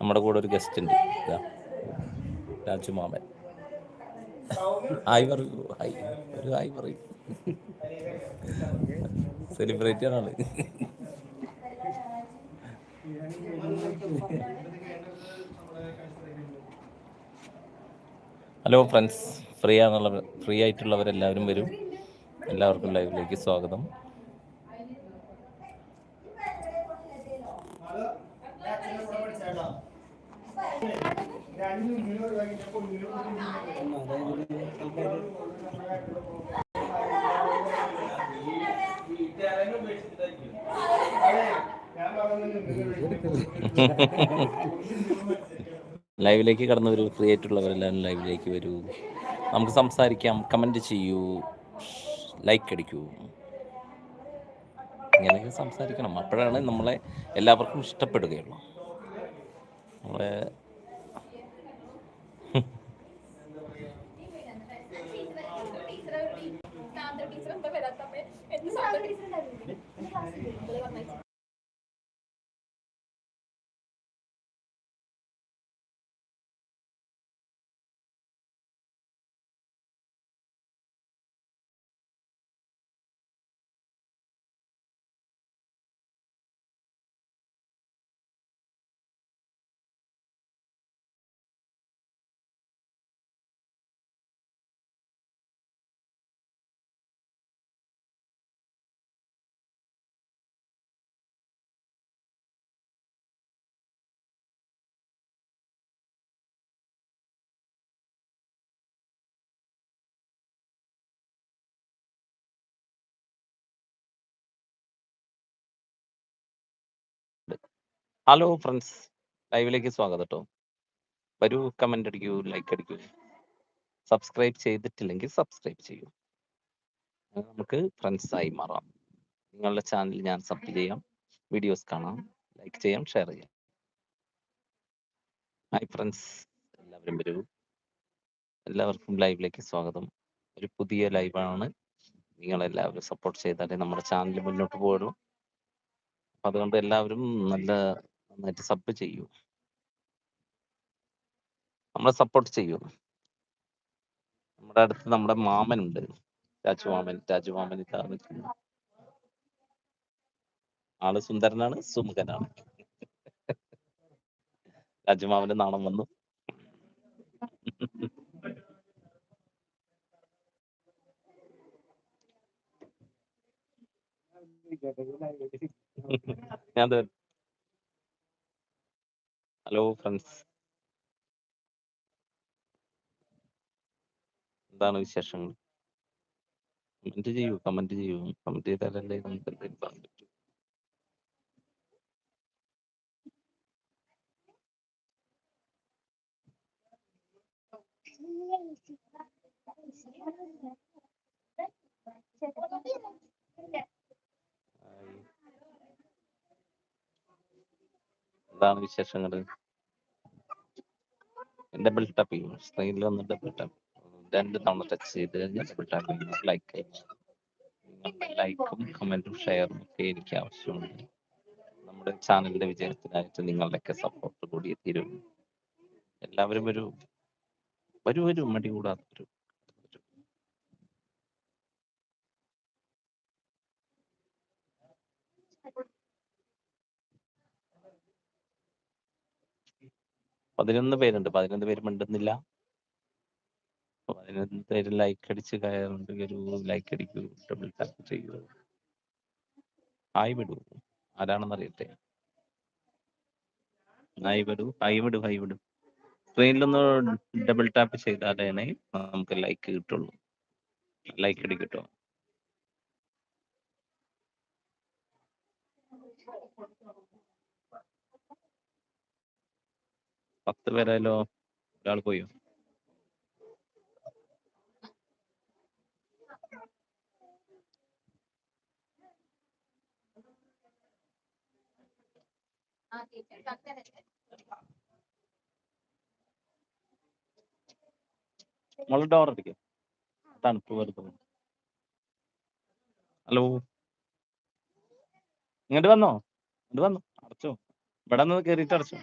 നമ്മുടെ കൂടെ ഒരു ഗസ്റ്റ് ഉണ്ട്. രാജു മാമൻ ഹായ് പറയൂ ഹായ് ഒരു ഹായ് പറയൂ സെലിബ്രേറ്റ് ആണ് ഹലോ ഫ്രണ്ട്സ് ഫ്രീ ആണുള്ള ഫ്രീ ആയിട്ടുള്ളവരെല്ലാവരും വരും. എല്ലാവർക്കും ലൈവിലേക്ക് സ്വാഗതം. ലൈവിലേക്ക് കടന്നു വരൂ ഫ്രീ ആയിട്ടുള്ളവരെല്ലാവരും ലൈവിലേക്ക് വരൂ. നമുക്ക് സംസാരിക്കാം കമന്റ് ചെയ്യൂ ലൈക്ക് അടിക്കൂ. ഇങ്ങനെയൊക്കെ സംസാരിക്കണം. അപ്പോഴാണ് നമ്മളെ എല്ലാവർക്കും ഇഷ്ടപ്പെടുകയുള്ളൂ. നമ്മളെ ഹലോ ഫ്രണ്ട്സ് ലൈവിലേക്ക് സ്വാഗതം കേട്ടോ വരൂ കമന്റ് അടിക്കൂ ലൈക്ക് അടിക്കൂ. സബ്സ്ക്രൈബ് ചെയ്തിട്ടില്ലെങ്കിൽ സബ്സ്ക്രൈബ് ചെയ്യൂ. നമുക്ക് ഫ്രണ്ട്സ് ആയി മാറാം. നിങ്ങളുടെ ചാനൽ ഞാൻ സബ് ചെയ്യാം. വീഡിയോസ് കാണാം. ലൈക്ക് ചെയ്യാം ഷെയർ ചെയ്യാം. ഹായ് ഫ്രണ്ട്സ് എല്ലാവരും വരൂ. എല്ലാവർക്കും ലൈവിലേക്ക് സ്വാഗതം. ഒരു പുതിയ ലൈവാണ് നിങ്ങളെല്ലാവരും സപ്പോർട്ട് ചെയ്താലേ നമ്മുടെ ചാനൽ മുന്നോട്ട് പോകുള്ളൂ അപ്പം അതുകൊണ്ട് എല്ലാവരും നല്ല നന്നായിട്ട് സബ് ചെയ്യൂ. നമ്മളെ സപ്പോർട്ട് ചെയ്യൂ. നമ്മുടെ അടുത്ത് നമ്മുടെ മാമനുണ്ട്. രാജു മാമൻ രാജു മാമൻ ഇതാ നിൽക്കുന്നു. ആൾ സുന്ദരനാണ് സുമുഖനാണ്. രാജു മാമന്റെ നാണം വന്നു. ഞാൻ ഹലോ ഫ്രണ്ട്സ് എന്താണ് വിശേഷങ്ങൾ? കമന്റ് ചെയ്യൂ കമന്റ് ചെയ്യൂ. കമന്റ് ചെയ്താലല്ലേ നമുക്ക് എന്തെങ്കിലും പറയാൻ പറ്റൂ. എന്താണ് വിശേഷങ്ങൾ? ഡബിൾ ടാപ്പ് ചെയ്യും. സ്ക്രീനിൽ ഒന്ന് ഡബിൾ ടാപ്പ് രണ്ട് തവണ ടച്ച് ചെയ്ത് കഴിഞ്ഞാൽ ഡബിൾ ടാപ്പ് ചെയ്യും. ലൈക്ക് ലൈക്കും കമന്റും ഷെയറും ഒക്കെ എനിക്ക് ആവശ്യമുണ്ട്. നമ്മുടെ ചാനലിന്റെ വിജയത്തിനായിട്ട് നിങ്ങളുടെയൊക്കെ സപ്പോർട്ട് കൂടി തീരും. എല്ലാവരും ഒരു വരൂ വരൂ മടി കൂടാതെ വരൂ പതിനൊന്ന് പേരുണ്ട്. പതിനൊന്ന് പേര് മിണ്ടുന്നില്ല. പതിനൊന്ന് പേര് ലൈക്ക് അടിച്ച് കയറുണ്ട് ഒരു ലൈക്ക് അടിക്കൂ ഡബിൾ ടാപ്പ് ചെയ്യൂ. ഹായ് വിടൂ ആരാണെന്ന് അറിയട്ടെ ഹായ് വിടൂ ഹായ് വിടൂ ഹായ് വിടൂ സ്ക്രീനിലൊന്ന് ഡബിൾ ടാപ്പ് ചെയ്താലേ നമുക്ക് ലൈക്ക് കിട്ടുള്ളൂ. ലൈക്ക് അടി പത്ത് പേരായാലോ ഒരാൾ പോയോ? അടിക്കും തണുപ്പ് വെറുതെ ഹലോ? ഇങ്ങോട്ട് വന്നോ? ഇങ്ങോട്ട് വന്നോ? അടച്ചോ. ഇവിടെ നിന്ന് കയറിയിട്ട് അടച്ചോ.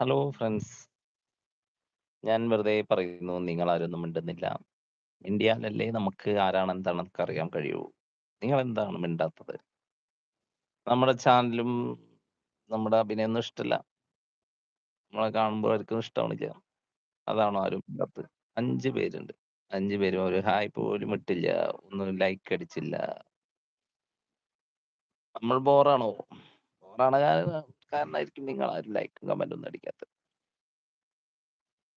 ഹലോ ഫ്രണ്ട്സ് ഞാൻ വെറുതെ പറയുന്നു നിങ്ങൾ ആരൊന്നും മിണ്ടുന്നില്ല. ഇന്ത്യയിലല്ലേ നമുക്ക് ആരാണെന്താണ് നമുക്ക് അറിയാൻ കഴിയൂ? നിങ്ങൾ എന്താണ് മിണ്ടാത്തത്? നമ്മുടെ ചാനലും നമ്മുടെ അഭിനയൊന്നും ഇഷ്ടമല്ല നമ്മളെ കാണുമ്പോൾ ആർക്കും ഇഷ്ടമാണില്ല അതാണ് ആരും മിണ്ടാത്തത്? അഞ്ച് പേരുണ്ട്. അഞ്ച് പേരും ഒരു ഹായ് പോലും ഇട്ടില്ല. ഒന്നും ലൈക്ക് അടിച്ചില്ല. നമ്മൾ ബോറാണോ? ബോറാണ് കാരണമായിരിക്കും നിങ്ങൾ ആരും ലൈക്കും കമന്റ് ഒന്നും അടിക്കാത്തത്.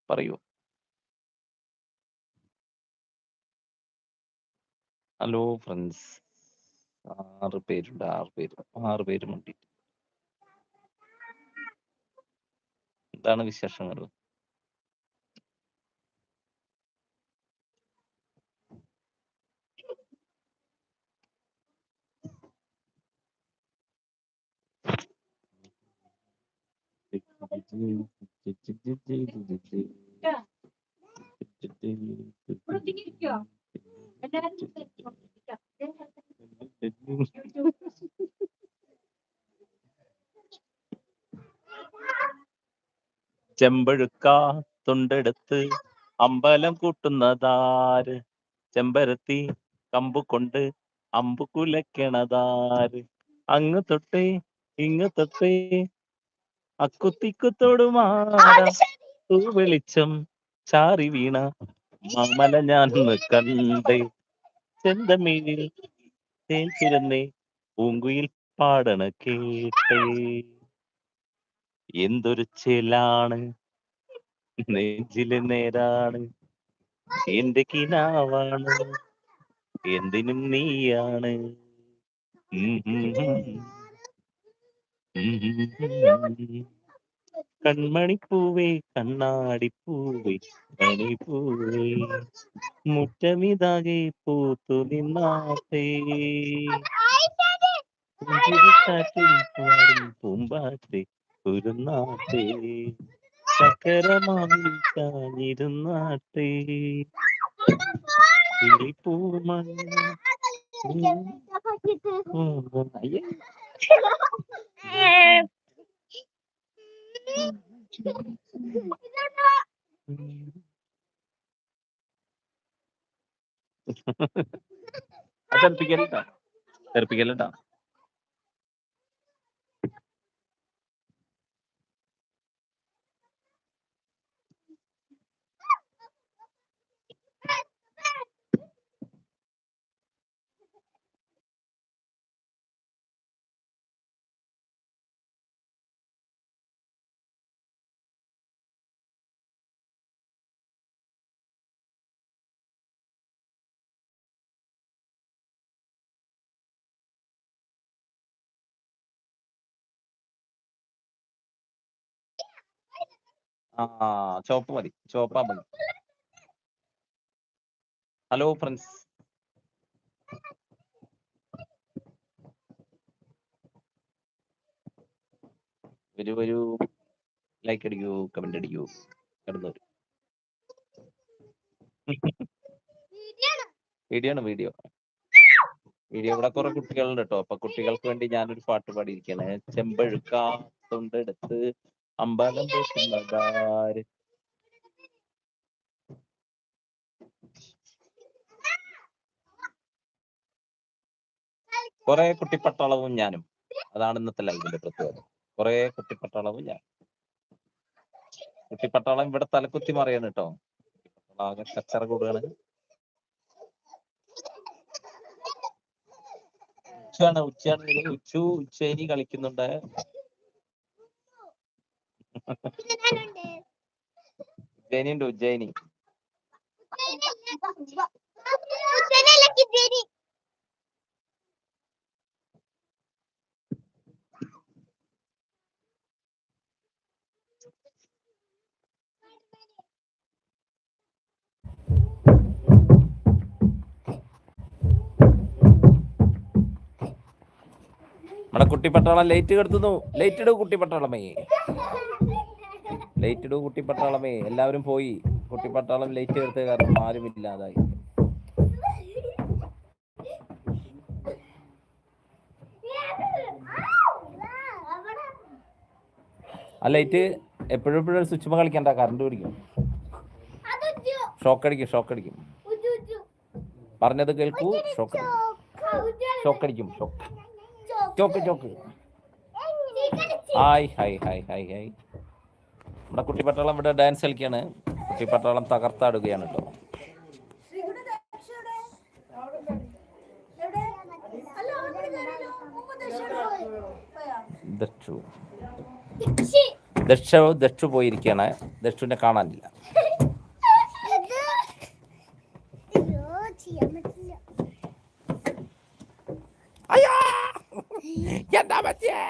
പറയൂ. ഹലോ ഫ്രണ്ട്സ് ആറ് പേരുണ്ട് ആറ് പേര് ആറ് പേര് മുണ്ടി എന്താണ് വിശേഷങ്ങൾ? ചെമ്പഴുക്ക തൊണ്ടെടുത്ത് അമ്പലം കൂട്ടുന്നതാര്? ചെമ്പരത്തി കമ്പ് കൊണ്ട് അമ്പു കുലക്കണതാര്? അങ്ങ് തൊട്ടേ ഇങ്ങ് തൊട്ടേ അക്കുത്തിക്കുത്തോടുമാര വെളിച്ചം ചാറി വീണ മാമല ഞാൻ കണ്ടേ. ചെന്തമീനിൽ തേൻ ചിരന്നേ പൂങ്കുയിൽ പാടണ കേട്ടേ. എന്തൊരു ചെലാണ്. നെഞ്ചിൽ നേരാണ്. എന്റെ കിനാവാണ്. എന്തിനും നീയാണ്. ഉം. കൺമണിപ്പൂവേ കണ്ണാടിപ്പൂവേ മണിപ്പൂവേ മുറ്റമിതാകെ പൂത്തു നിന്നാത്തേ പുഞ്ചിരിക്കാറ്റിൽ പാടും പൂമ്പാറ്റേ കുരുന്നാട്ടേ ചക്കരമാവിൽ ചാഞ്ഞിരുന്നാട്ടേ അയ്യേ. തെറിപ്പിക്കലട്ടാ തെറിപ്പിക്കലട്ടാ ആ ചോപ്പ് മതി. ചോപ്പാ മതി. ഹലോ ഫ്രണ്ട്സ് ഒരു ഒരു ലൈക്ക് അടിക്കൂ കമന്റ് അടിക്കൂ. കിടന്നു വീഡിയോ വീഡിയോ. വീഡിയോ ഇവിടെ കുറെ കുട്ടികളുണ്ട് കേട്ടോ അപ്പൊ കുട്ടികൾക്ക് വേണ്ടി ഞാനൊരു പാട്ട് പാടിയിരിക്കുകയാണ് ചെമ്പഴുക്കാ തൊണ്ടെടുത്ത് അമ്പലം പൂക്കുന്നതാര് കുറെ കുട്ടിപ്പട്ടാളവും ഞാനും. അതാണ് ഇന്നത്തെ ലൈവിന്റെ പ്രത്യേകത. കുറെ കുട്ടിപ്പട്ടാളവും ഞാൻ കുട്ടിപ്പട്ടാളം ഇവിടെ തലക്കുത്തി മറിയാണ് കേട്ടോ ആകെ കച്ചറ കൂടുകയാണ് ഉച്ചയാണ് ഉച്ചയാണ് ഉച്ചു ഉച്ചയിനി കളിക്കുന്നുണ്ട്. ഉജ്ജയിനി ഉണ്ട് ഉജ്ജയിനി. നമ്മുടെ കുട്ടിപ്പട്ടാളം ലൈറ്റ് കെടുത്തുന്നു. ലൈറ്റ് ഇടൂ കുട്ടിപ്പട്ടാളമേ ലൈറ്റ് ഇടൂ കുട്ടിപ്പട്ടാളമേ. എല്ലാവരും പോയി. കുട്ടിപ്പട്ടാളം ലൈറ്റ് എടുത്ത കാരണം ആരുമില്ലാതായി. ആ ലൈറ്റ് എപ്പോഴും എപ്പോഴും സ്വിച്ച് കളിക്കണ്ട കറണ്ട് പിടിക്കും. ഷോക്ക് അടിക്കും ഷോക്ക് അടിക്കും. പറഞ്ഞത് കേൾക്കൂ ഷോക്ക് ഷോക്ക് അടിക്കും shock chalk chalk hi hi hi hi hi നമ്മുടെ കുട്ടിപ്പട്ടാളം ഇവിടെ ഡാൻസ് കളിക്കാണ്. കുട്ടിപ്പട്ടാളം തകർത്താടുകയാണ് കേട്ടോ. ദക്ഷു ദക്ഷ. ദക്ഷു. പോയിരിക്കുകയാണ് ദക്ഷുവിനെ കാണാനില്ല. എന്താ പറ്റിയേ?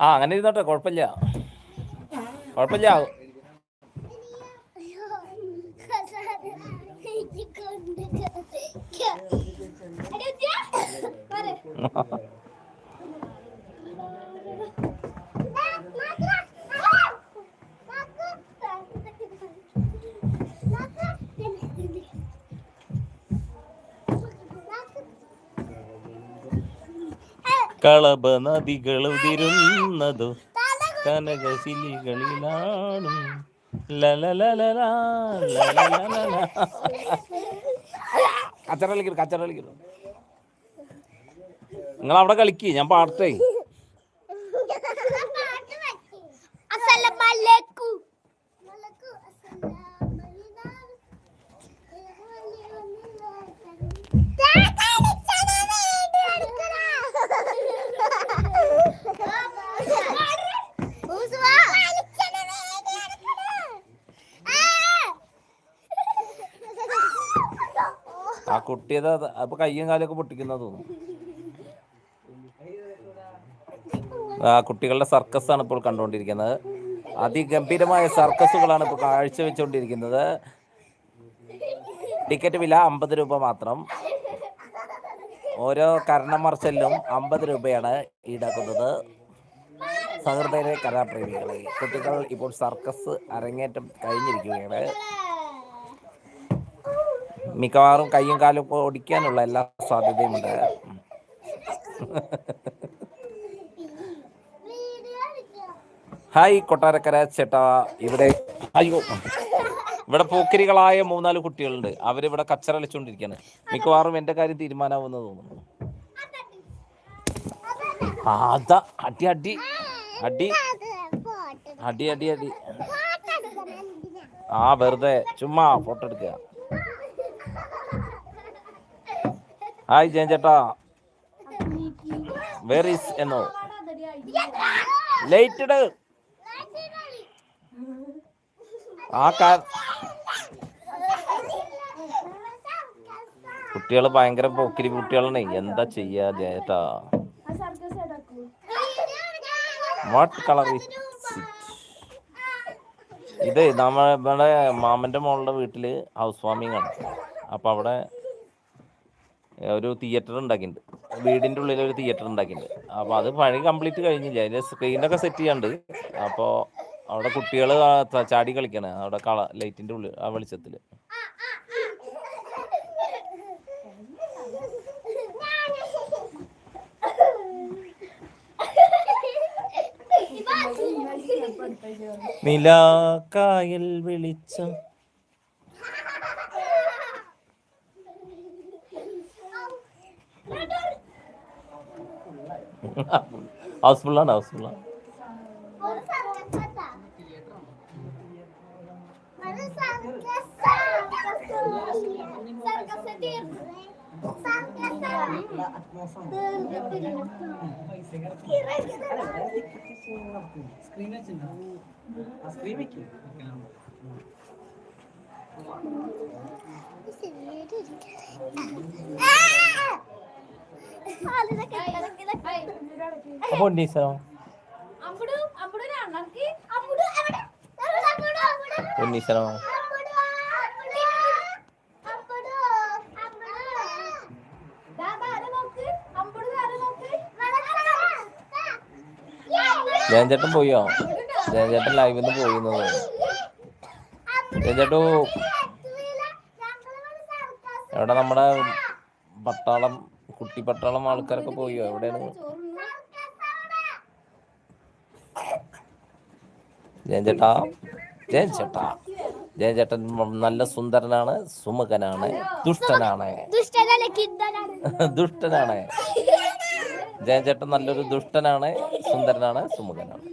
ആ അങ്ങനെ ഇരുന്നോട്ടെ കുഴപ്പമില്ല. കുഴപ്പമില്ല. കളഭ നദികൾ ഉതിരുന്നതു. കനകശിലികളിലാണ്. കച്ചറ കളിക്കുന്നു കച്ചറ കളിക്കുന്നു നിങ്ങൾ അവിടെ കളിക്ക് ഞാൻ പാടത്തേ കുട്ടിയത് അപ്പൊ കയ്യും കാലൊക്കെ പൊട്ടിക്കുന്ന തോന്നുന്നു. ആ കുട്ടികളുടെ സർക്കസ് ആണ് ഇപ്പോൾ കണ്ടുകൊണ്ടിരിക്കുന്നത്. അതിഗംഭീരമായ സർക്കസുകളാണ് ഇപ്പോൾ കാഴ്ചവെച്ചുകൊണ്ടിരിക്കുന്നത് ടിക്കറ്റ് വില അമ്പത് രൂപ മാത്രം. ഓരോ കരണമർച്ചലിലും അമ്പത് രൂപയാണ് ഈടാക്കുന്നത്. സഹൃദയ കലാപ്രേമികളെ. കുട്ടികൾ ഇപ്പോൾ സർക്കസ് അരങ്ങേറ്റം കഴിഞ്ഞിരിക്കുകയാണ്. മിക്കവാറും കയ്യും കാലും ഒടിക്കാനുള്ള എല്ലാ സാധ്യതയും ഉണ്ട്. ഹായ് കൊട്ടാരക്കര ചേട്ടാ ഇവിടെ അയ്യോ. ഇവിടെ പോക്കരികളായ മൂന്നാൽ കുട്ടികളുണ്ട്. അവരിവിടെ കച്ചറ കളിച്ചുകൊണ്ടിരിക്കുകയാണ് മിക്കവാറും എന്റെ കാര്യം തീരുമാനമാവുമെന്ന് തോന്നുന്നു. അതാ. അടി അടി. അടി. അടി അടി അടി. ആ വെറുതെ ചുമ്മാ ഫോട്ടോ എടുക്കുക. ഹായ് ജയൻ ചേട്ടാ വേർ ഈസ് എന്നോ? ലൈറ്റ് ഇട്. ആ കാ കുട്ടികൾ ഭയങ്കര പൊക്കിരി കുട്ടികളാണ്. എന്താ ചെയ്യാ ചേട്ടാ വാട്ട് കളർ ഇത് നമ്മളെ മാമന്റെ മോളുടെ വീട്ടിൽ ഹൗസ് വാമിംഗ് ആണ്. അപ്പൊ അവിടെ ഒരു തിയേറ്റർ ഉണ്ടാക്കിയിട്ടുണ്ട്. വീടിന്റെ ഉള്ളിൽ ഒരു തിയേറ്റർ ഉണ്ടാക്കിയിട്ടുണ്ട്. അപ്പോൾ അത് പണി കംപ്ലീറ്റ് കഴിഞ്ഞില്ല അതിന്റെ സ്ക്രീനൊക്കെ സെറ്റ് ചെയ്യാണ്ട് അപ്പോൾ അവിടെ കുട്ടികൾ ചാടി കളിക്കണ. അവിടെ കള ലൈറ്റിന്റെ ഉള്ളിൽ ആ വെളിച്ചത്തിൽ നിലാക്കായൽ വെളിച്ചം ഹൗസ്ഫുള്ളാണ് ഹൗസ്ഫുള്ളാണ് സ്ക്രീൻ വെച്ചിട്ടുണ്ടോ ആ. అప్పుడు అప్పుడు రాళ్ళకి అప్పుడు అప్పుడు అప్పుడు అప్పుడు ഉണ്ണീസോ అప్పుడు అప్పుడు అప్పుడు దాదా అరే നോക്ക് అప్పుడు అరే നോക്ക് ജയൻചേട്ടൻ പോയോ ജയൻചേട്ടൻ ലൈവിൽ നിന്ന് പോയി എന്ന് തോന്നുന്നു ചേട്ടോ എവിടെ നമ്മുടെ പട്ടാളം കുട്ടി പട്ടാളം ആൾക്കാരൊക്കെ പോയോ? എവിടെയാണ്? ജയൻ ചേട്ടാ ജയൻ ചേട്ടാ ജയൻ ചേട്ടൻ നല്ല സുന്ദരനാണ് സുമുഖനാണ് ദുഷ്ടനാണ്. ദുഷ്ടനാണ്. ജയൻ ചേട്ടൻ നല്ലൊരു ദുഷ്ടനാണ് സുന്ദരനാണ് സുമുഖനാണ്.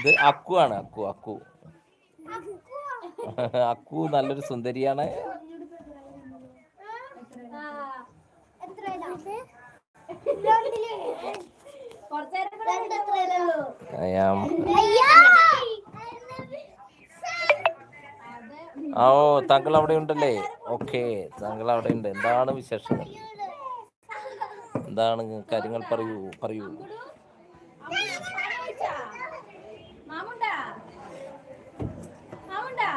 ഇത് അക്കു ആണ് അക്കു അക്കു. അക്കു നല്ലൊരു സുന്ദരിയാണ്. ഓ താങ്കൾ അവിടെ ഉണ്ടല്ലേ ഓക്കെ താങ്കൾ അവിടെ ഉണ്ട് എന്താണ് വിശേഷങ്ങൾ എന്താണ് കാര്യങ്ങൾ പറയൂ പറയൂ മാമുണ്ടാ മാമുണ്ടാ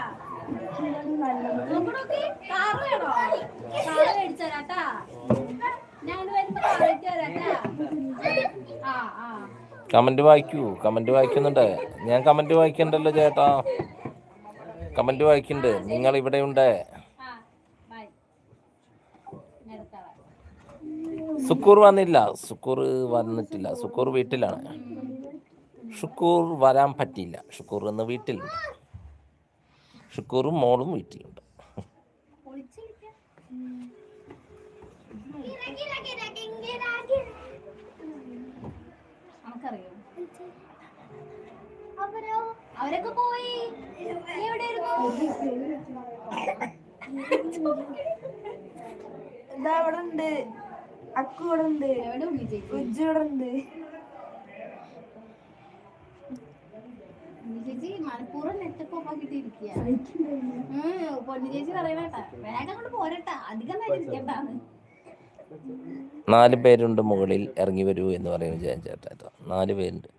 നോക്കണോക്ക് കാറ് വേണോ കാറ് മേടിച്ചു തരാട്ടാ ഞാൻ വരുമ്പോ കാറ് മേടിച്ചു തരാട്ടാ ആ ആ കമന്റ് വായിക്കൂ കമന്റ് വായിക്കുന്നുണ്ട്. ഞാൻ കമന്റ് വായിക്കണ്ടല്ലോ ചേട്ടാ. കമന്റ് വായിക്കണ്ട് നിങ്ങൾ ഇവിടെ ഉണ്ട്. സുക്കൂർ വന്നില്ല. സുക്കൂർ വന്നിട്ടില്ല. സുക്കൂർ വീട്ടിലാണ്. ഷുക്കൂർ വരാൻ പറ്റിയില്ല. ഷുക്കൂർ ഇന്ന് വീട്ടിലുണ്ട്. ഷുക്കൂറും മോളും വീട്ടിലുണ്ട്. നമുക്കറിയോ. അവരൊക്കെ പോയി. ഇതാ അവിടെ ഉണ്ട് അക്കു ഇവിടെ ഉണ്ട് ഉജ്ജു ഇവിടെ ഉണ്ട് ചേച്ചി മലപ്പൂർവം പൊന്നു ചേച്ചി പറയണേട്ടാ വേഗം കൊണ്ട് പോരട്ടാ. അധികം നേരം ഇരിക്കണ്ടാന്ന്. നാല് പേരുണ്ട് മുകളിൽ ഇറങ്ങി വരൂ എന്ന് പറയുന്നു ജയൻ ചേട്ടാ. നാല് പേരുണ്ട്.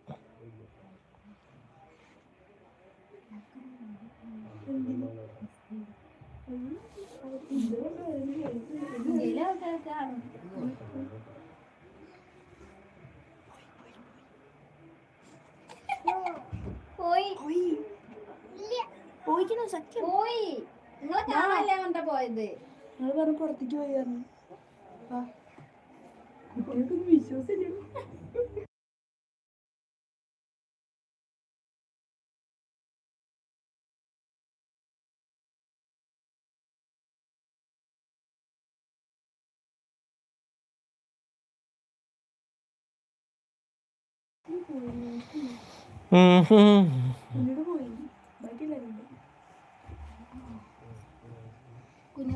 പോയി. പോയിക്കുന്നു സത്യം. പോയി. നിങ്ങളെ കാണാനല്ലേ കൊണ്ട പോയത്? നിങ്ങൾ പറഞ്ഞു പുറത്തേക്ക് പോയി പറഞ്ഞു. ആ കുട്ടികൾക്കൊന്നും വിശ്വാസമില്ല. ഉം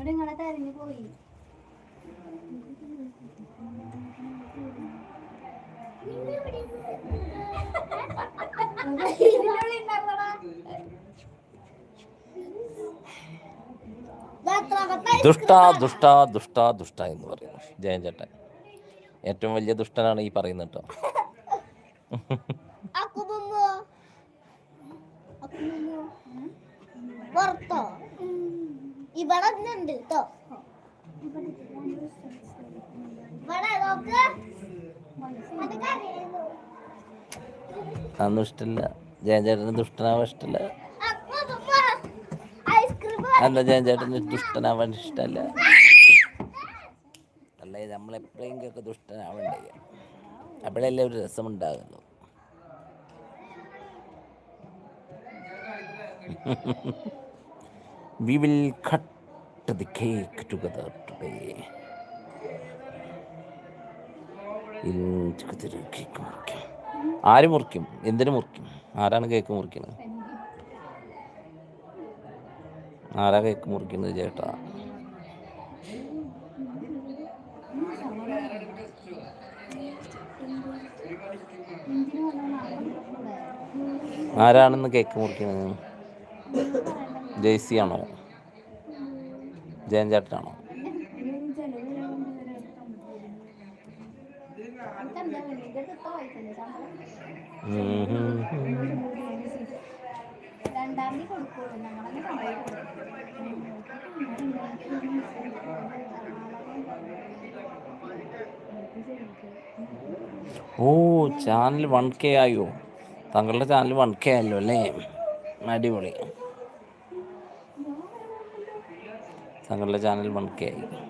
നിങ്ങളെ തെരഞ്ഞു പോയി. ദുഷ്ട ദുഷ്ട ദുഷ്ട ദുഷ്ട എന്ന് പറയുന്നു. ജയൻ ചേട്ടൻ. ഏറ്റവും വലിയ ദുഷ്ടനാണ് ഈ പറയുന്നത് കേട്ടോ. പുറത്തോ? ഇവിടെ ഉണ്ട് കേട്ടോ. അതൊന്നും ഇഷ്ടമില്ല ജയൻ ചേട്ടന് ദുഷ്ടനാവാൻ ഇഷ്ടമല്ല അപ്പൊ അപ്പൊ എന്താ ജയൻ ദുഷ്ടനാവാൻ ഇഷ്ടമല്ല അല്ലേ ദുഷ്ടനാവണ്ടേ? അപ്പോഴല്ലേ ഒരു രസമുണ്ടാകുന്നു. We will cut the cake together today cake മുറിക്കും. ആര് മുറിക്കും? എന്തിനു മുറിക്കും? ആരാണ് കേക്ക് മുറിക്കുന്നത് ആരാ കേക്ക് മുറിക്കുന്നത് ചേട്ടാ? ആരാണെന്ന് കേക്ക് മുറിക്കുന്നത് ജെയ്സി ആണോ ജയൻ ചേട്ടനാണോ ഓ ചാനൽ വൺ കെ ആയോ? താങ്കളുടെ ചാനൽ വൺ കെ ആയല്ലോ അല്ലേ? അടിപൊളി. താങ്കളുടെ ചാനൽ വൺ കെ ആയി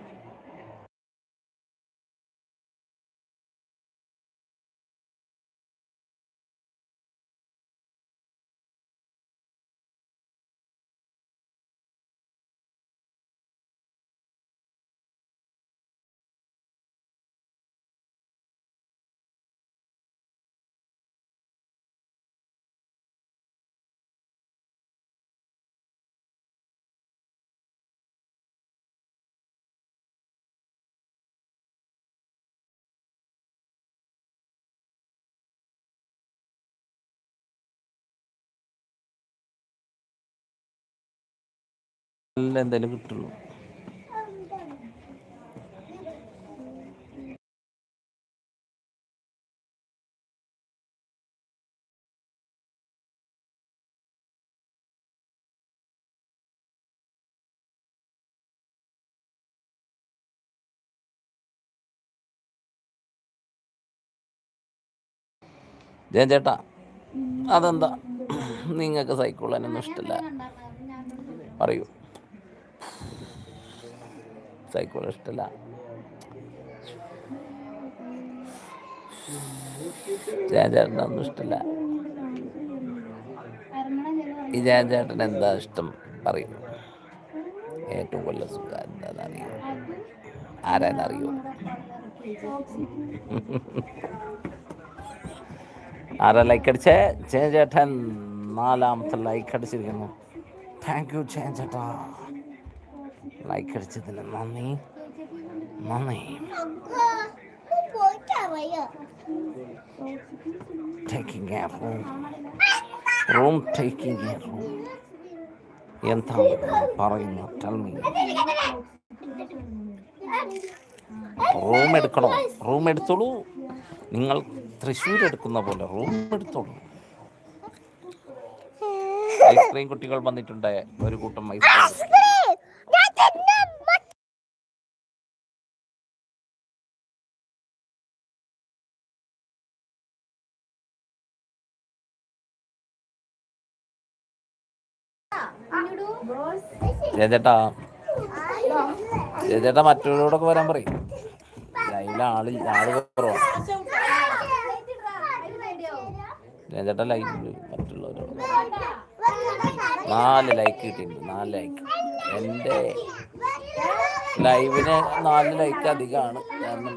എന്തെങ്കിലും കിട്ടുള്ളൂ. ജയൻ ചേട്ടാ അതെന്താ? നിങ്ങൾക്ക് സൈക്കിൾ എന്നൊന്നും ഇഷ്ടമില്ല പറയൂ. സൈക്കിൾ ഇഷ്ടമല്ല ജയചേട്ടനൊന്നും ഇഷ്ടമല്ല ഈ ജയചേട്ടൻ എന്താ ഇഷ്ടം പറയും. ഏറ്റവും കൊല്ല സുഖം എന്താണെന്നറിയോ ആരാന്നറിയോ ആരാ ലൈക്ക് അടിച്ചേ? ജയചേട്ടൻ നാലാമത്തെ ലൈക്ക് അടിച്ചിരിക്കുന്നു. താങ്ക് യു ജയൻ ചേട്ടാ ലൈക്ക് അടിച്ചതിന് നന്ദി നന്ദി taking a room room taking a room എന്താണ് പറയുന്നു? ടൽമി റൂം എടുക്കണോ? റൂം എടുത്തോളൂ. നിങ്ങൾ തൃശ്ശൂർ എടുക്കുന്ന പോലെ റൂം എടുത്തോളൂ. ഐസ്ക്രീം കുട്ടികൾ വന്നിട്ടുണ്ട്. ഒരു കൂട്ടം ഐസ്ക്രീം ജയചേട്ടാ ജയചേട്ടാ മറ്റവരോടൊക്കെ വരാൻ പറയും. ലൈവിൽ ആൾ ആൾ കുറവാണ് ജയചേട്ടാ ലൈക്ക് മറ്റുള്ളവരോട്. നാല് ലൈക്ക് കിട്ടിയിട്ടുണ്ട് നാല് ലൈക്ക്. എന്റെ ലൈവിന് നാല് ലൈക്ക് അധികമാണ്. കാരണം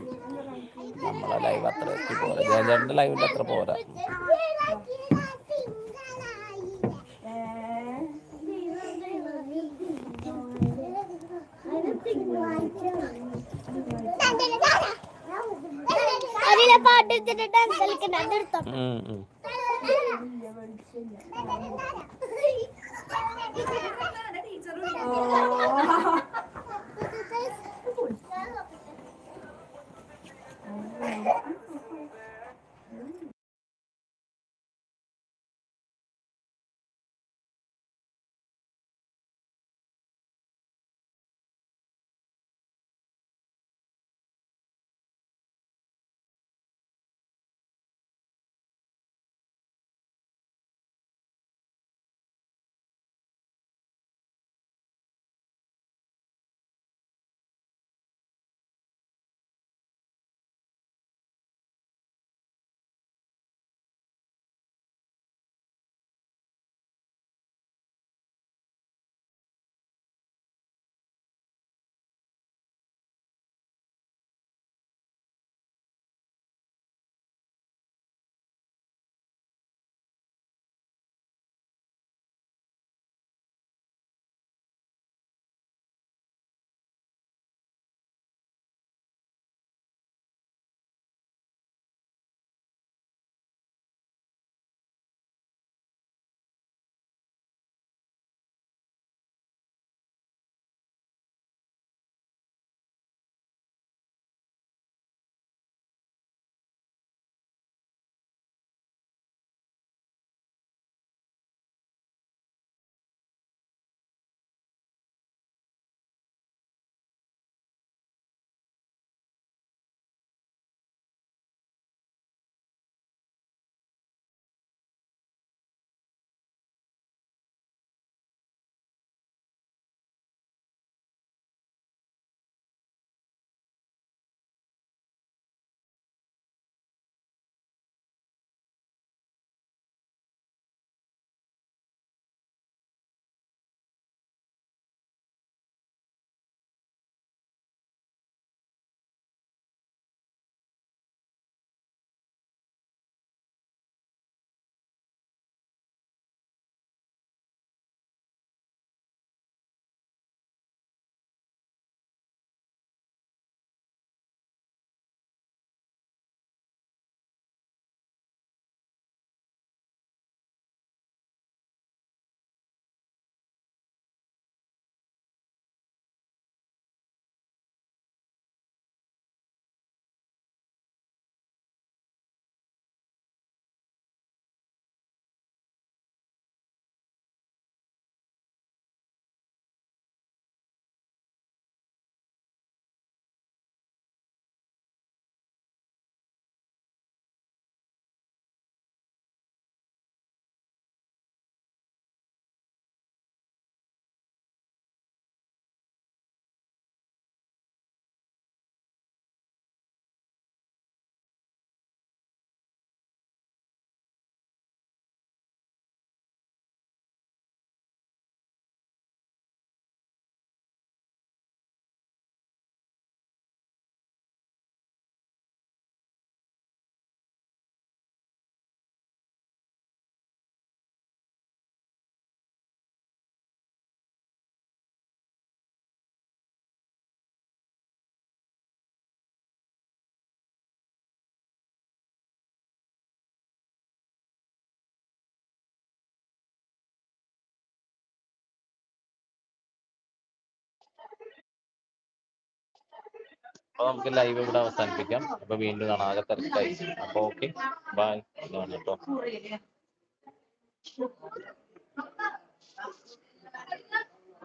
നമ്മളെ ലൈവ് അത്ര എത്തി പോരാ. ജയചേട്ടന്റെ ലൈവിൽ അത്ര പോരാ. അതിലെ പാട്ട് വെച്ചിട്ട് ഡാൻസ് കളിക്കണ്ട. അതെടുത്തോ ഉം, ഉം. അപ്പൊ നമുക്ക് ലൈവ് ഇവിടെ അവസാനിപ്പിക്കാം. അപ്പൊ വീണ്ടും കാണാം. ആകെ തിരക്കായി. അപ്പൊ ഓക്കെ ബൈ കേട്ടോ